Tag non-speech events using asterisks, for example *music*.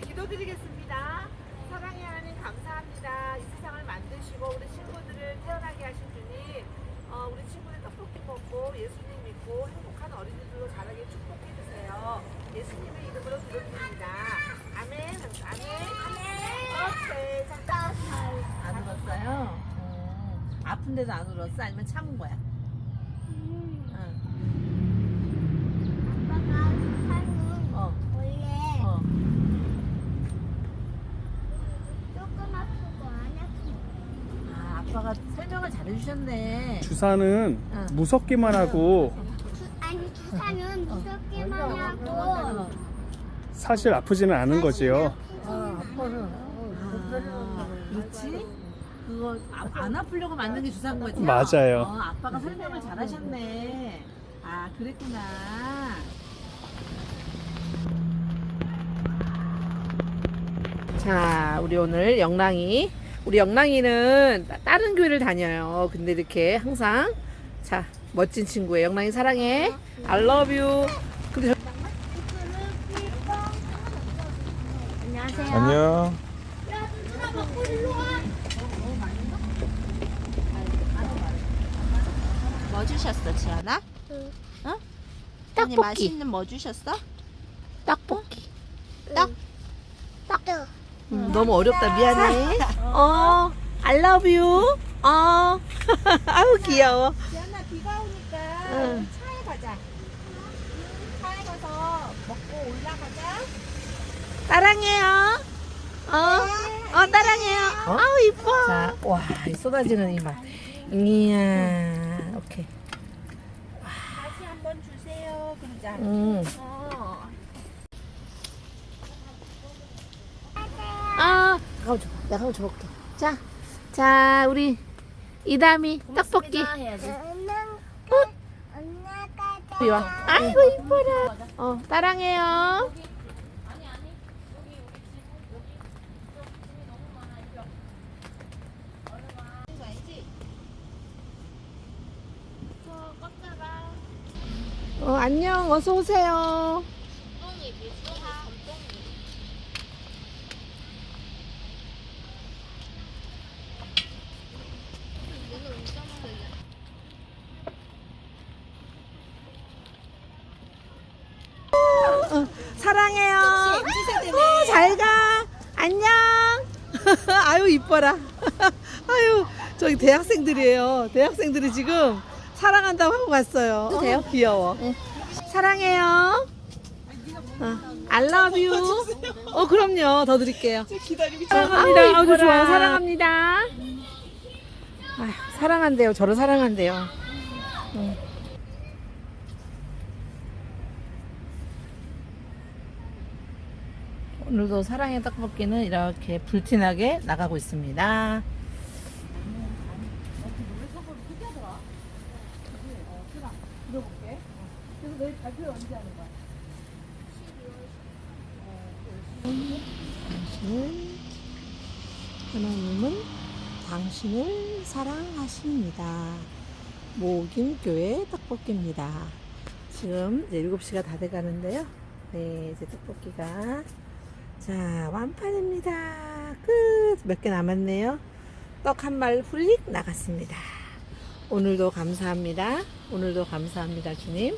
우리 기도드리겠습니다. 사랑의 하나님 감사합니다. 이 세상을 만드시고 우리 친구들을 태어나게 하신 주님. 어, 우리 친구들 떡볶이 먹고 예수님 믿고 행복한 어린이들로 자라게 축복해 주세요. 예수님의 이름으로 기도드립니다. 아멘. 아멘. 아멘. 오케이. 잠깐. 안 울었어요? 어. 아픈데도 안 울었어? 아니면 참은 거야? 응. 아빠가 사는 어. 원래 어. 조금 아프고 안 아, 아빠가 설명을 잘해주셨네. 주사는 응. 무섭기만 하고 주, 아니 주사는 어. 무섭게만 하고 어. 사실 아프지는 않은 거지요. 아, 그렇지? 그거 아, 안 아프려고 만든 게 주사인 거지? 맞아요. 어, 아빠가 설명을 잘하셨네. 아, 그랬구나. 자, 우리 오늘 영랑이. 우리 영랑이는 따- 다른 교회를 다녀요. 근데 이렇게 항상 자, 멋진 친구예요. 영랑이 사랑해. I love you. 근데 저- 안녕하세요. 안녕. 뭐 주셨어, 지연아? 응. 어? 떡볶이. 맛있는 뭐 주셨어? 떡볶이. 떡? 떡. 음, 너무 어렵다. 미안해. 어, I love you. 어, *laughs* 아우 귀여워. 지연아 비가 오니까 응. 차에 가자. 차에 가서 먹고 올라가자. 사랑해요. 어, 어, 사랑해요. 아우 이뻐. 자, 와, 이 쏟아지는 이 맛. 이야, 오케이. 다시 한번 주세요. 그러자. 음. 어. 아, 가고 줘. 내가 가고 줘볼게. 자, 자, 우리 이담이 떡볶이. 엄마, 엄마가 이리 와. 아이고 이뻐라. 어, 사랑해요. 어, 안녕. 어서 오세요. 어, 사랑해요. 어, 잘 가. 안녕. *laughs* 아유 이뻐라. *laughs* 아유 저기 대학생들이에요. 대학생들이 지금 사랑한다고 하고 갔어요. 돼요? 귀여워. 사랑해요. 어, I love you. 어 그럼요. 더 드릴게요. 사랑합니다. 아주 좋아요. 사랑합니다. 아휴, 사랑한대요. 저를 사랑한대요. 응. 오늘도 사랑의 떡볶이는 이렇게 불티나게 나가고 있습니다. 당신은 하나님은 당신을 사랑하십니다. 모김교회 떡볶이입니다. 지금 이제 7시가 다 돼가는데요. 네, 이제 떡볶이가 자, 완판입니다. 끝. 몇 개 남았네요. 떡 한말 후릭 나갔습니다. 오늘도 감사합니다. 오늘도 감사합니다, 주님.